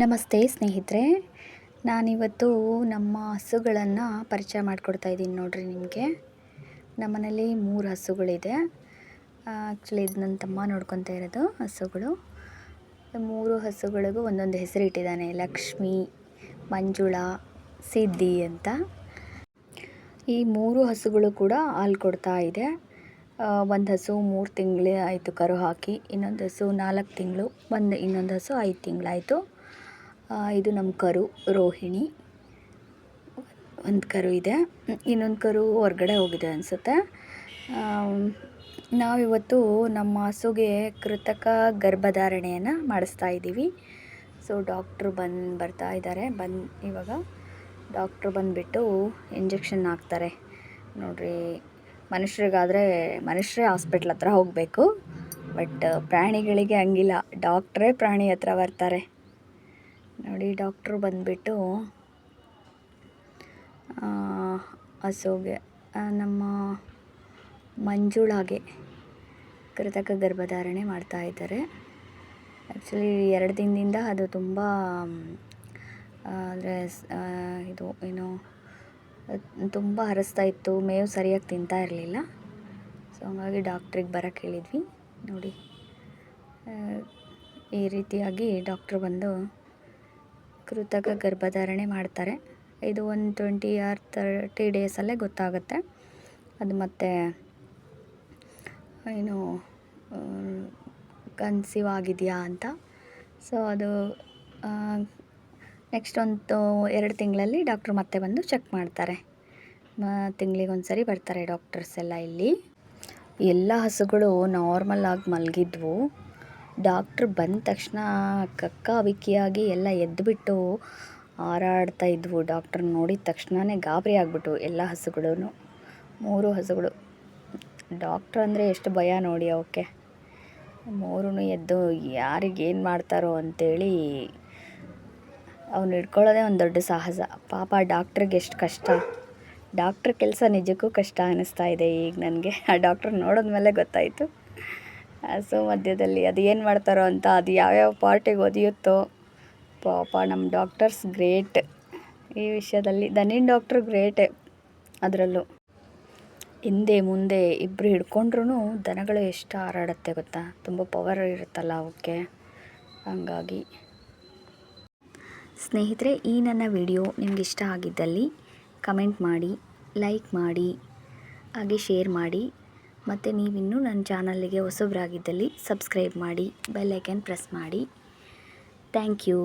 ನಮಸ್ತೆ ಸ್ನೇಹಿತರೆ. ನಾನಿವತ್ತು ನಮ್ಮ ಹಸುಗಳನ್ನು ಪರಿಚಯ ಮಾಡಿಕೊಡ್ತಾ ಇದ್ದೀನಿ ನೋಡಿರಿ ನಿಮಗೆ. ನಮ್ಮನೇಲಿ ಮೂರು ಹಸುಗಳಿದೆ. ಆ್ಯಕ್ಚುಲಿ ಇದು ನನ್ನ ತಮ್ಮ ನೋಡ್ಕೊತಾ ಇರೋದು, ಹಸುಗಳು. ಮೂರು ಹಸುಗಳಿಗೂ ಒಂದೊಂದು ಹೆಸರು ಇಟ್ಟಿದ್ದಾನೆ ಲಕ್ಷ್ಮಿ, ಮಂಜುಳಾ, ಸಿದ್ಧಿ ಅಂತ. ಈ ಮೂರು ಹಸುಗಳು ಕೂಡ ಹಾಲು ಕೊಡ್ತಾ ಇದೆ. ಒಂದು ಹಸು ಮೂರು ತಿಂಗಳು ಆಯಿತು ಕರು ಹಾಕಿ, ಇನ್ನೊಂದು ಹಸು ನಾಲ್ಕು ತಿಂಗಳು, ಒಂದು ಇನ್ನೊಂದು ಹಸು ಐದು ತಿಂಗಳಾಯಿತು. ಇದು ನಮ್ಮ ಕರು, ರೋಹಿಣಿ. ಒಂದು ಕರು ಇದೆ. ಇನ್ನೊಂದು ಕರು ಹೊರ್ಗಡೆ ಹೋಗಿದೆ ಅನಿಸುತ್ತೆ. ನಾವಿವತ್ತು ನಮ್ಮ ಹಸುಗೆ ಕೃತಕ ಗರ್ಭಧಾರಣೆಯನ್ನು ಮಾಡಿಸ್ತಾ ಇದ್ದೀವಿ ಸೊ, ಡಾಕ್ಟ್ರು ಬಂದು ಬರ್ತಾ ಇದ್ದಾರೆ ಬಂದು, ಇವಾಗ ಡಾಕ್ಟ್ರು ಬಂದುಬಿಟ್ಟು ಇಂಜೆಕ್ಷನ್ ಹಾಕ್ತಾರೆ. ನೋಡ್ರಿ, ಮನುಷ್ಯರಿಗಾದರೆ ಮನುಷ್ಯರೇ ಹಾಸ್ಪಿಟ್ಲ್ ಹತ್ರ ಹೋಗಬೇಕು. ಬಟ್ ಪ್ರಾಣಿಗಳಿಗೆ ಹಂಗಿಲ್ಲ. ಡಾಕ್ಟ್ರೇ ಪ್ರಾಣಿ ಹತ್ರ ಬರ್ತಾರೆ. ನೋಡಿ, ಡಾಕ್ಟ್ರು ಬಂದುಬಿಟ್ಟು ಹಸುಗೆ ನಮ್ಮ ಮಂಜುಳಾಗೆ ಕೃತಕ ಗರ್ಭಧಾರಣೆ ಮಾಡ್ತಾ ಇದ್ದಾರೆ. ಆ್ಯಕ್ಚುಲಿ ಎರಡು ದಿನದಿಂದ ಅದು ತುಂಬ ಅಂದರೆ ಇದು, ಏನು, ತುಂಬ ಹರಿಸ್ತಾ ಇತ್ತು, ಮೇವು ಸರಿಯಾಗಿ ತಿಂತಾ ಇರಲಿಲ್ಲ. ಸೊ, ಹಂಗಾಗಿ ಡಾಕ್ಟ್ರಿಗೆ ಬರೋಕ್ಕೆ ಹೇಳಿದ್ವಿ. ನೋಡಿ ಈ ರೀತಿಯಾಗಿ ಡಾಕ್ಟ್ರು ಬಂದು ಕೃತಕ ಗರ್ಭಧಾರಣೆ ಮಾಡ್ತಾರೆ. ಇದು ಒಂದು ಟ್ವೆಂಟಿ ಆರ್ ತರ್ಟಿ ಡೇಸಲ್ಲೇ ಗೊತ್ತಾಗುತ್ತೆ. ಅದು ಮತ್ತು, ಏನು ಕನ್ಸೀವ್ ಆಗಿದೆಯಾ ಅಂತ. ಸೊ ಅದು ನೆಕ್ಸ್ಟ್ ಒಂದು ಎರಡು ತಿಂಗಳಲ್ಲಿ ಡಾಕ್ಟ್ರು ಮತ್ತೆ ಬಂದು ಚೆಕ್ ಮಾಡ್ತಾರೆ. ತಿಂಗಳಿಗೆ ಒಂದು ಸರಿ ಬರ್ತಾರೆ ಡಾಕ್ಟರ್ಸ್ ಎಲ್ಲ ಇಲ್ಲಿ. ಎಲ್ಲ ಹಸುಗಳು ನಾರ್ಮಲ್ ಆಗಿ ಮಲಗಿದ್ವು. ಡಾಕ್ಟ್ರ್ ಬಂದ ತಕ್ಷಣ ಕಕ್ಕ ವಿಕ್ಕಿಯಾಗಿ ಎಲ್ಲ ಎದ್ದುಬಿಟ್ಟು ಹಾರಾಡ್ತಾ ಇದ್ವು. ಡಾಕ್ಟ್ರ್ ನೋಡಿದ ತಕ್ಷಣವೇ ಗಾಬರಿ ಆಗಿಬಿಟ್ಟು ಎಲ್ಲ ಹಸುಗಳೂ ಮೂರು ಹಸುಗಳು. ಡಾಕ್ಟ್ರ್ ಅಂದರೆ ಎಷ್ಟು ಭಯ ನೋಡಿ ಅವಕ್ಕೆ. ಮೂರೂ ಎದ್ದು ಯಾರಿಗೇನು ಮಾಡ್ತಾರೋ ಅಂಥೇಳಿ ಅವ್ನು ಹಿಡ್ಕೊಳ್ಳೋದೇ ಒಂದು ದೊಡ್ಡ ಸಾಹಸ. ಪಾಪ ಡಾಕ್ಟ್ರಿಗೆ ಎಷ್ಟು ಕಷ್ಟ. ಡಾಕ್ಟ್ರ್ ಕೆಲಸ ನಿಜಕ್ಕೂ ಕಷ್ಟ ಅನ್ನಿಸ್ತಾ ಇದೆ ಈಗ ನನಗೆ. ಆ ಡಾಕ್ಟ್ರ್ ನೋಡಿದ್ಮೇಲೆ ಗೊತ್ತಾಯಿತು. ಸೊ ಮಧ್ಯದಲ್ಲಿ ಅದು ಏನು ಮಾಡ್ತಾರೋ ಅಂತ ಅದು ಯಾವ್ಯಾವ ಪಾರ್ಟಿಗೆ ಒದಿಯುತ್ತೋ, ಪಾಪ ನಮ್ಮ ಡಾಕ್ಟರ್ಸ್ ಗ್ರೇಟ್ ಈ ವಿಷಯದಲ್ಲಿ ದನಿನ್ ಡಾಕ್ಟ್ರು ಗ್ರೇಟೇ ಅದರಲ್ಲೂ. ಹಿಂದೆ ಮುಂದೆ ಇಬ್ಬರು ಹಿಡ್ಕೊಂಡ್ರೂ ದನಗಳು ಎಷ್ಟು ಹಾರಾಡುತ್ತೆ ಗೊತ್ತಾ? ತುಂಬ ಪವರ್ ಇರುತ್ತಲ್ಲ ಅವಕ್ಕೆ ಹಂಗಾಗಿ. ಸ್ನೇಹಿತರೆ, ಈ ನನ್ನ ವಿಡಿಯೋ ನಿಮ್ಗೆ ಇಷ್ಟ ಆಗಿದ್ದಲ್ಲಿ ಕಮೆಂಟ್ ಮಾಡಿ ಲೈಕ್ ಮಾಡಿ, ಹಾಗೆ ಶೇರ್ ಮಾಡಿ. ಮತ್ತು ನೀವಿನ್ನೂ ನನ್ನ ಚಾನಲ್ಲಿಗೆ ಹೊಸಬ್ರಾಗಿದ್ದಲ್ಲಿ ಸಬ್ಸ್ಕ್ರೈಬ್ ಮಾಡಿ ಬೆಲ್ ಐಕನ್ ಪ್ರೆಸ್ ಮಾಡಿ. Thank you.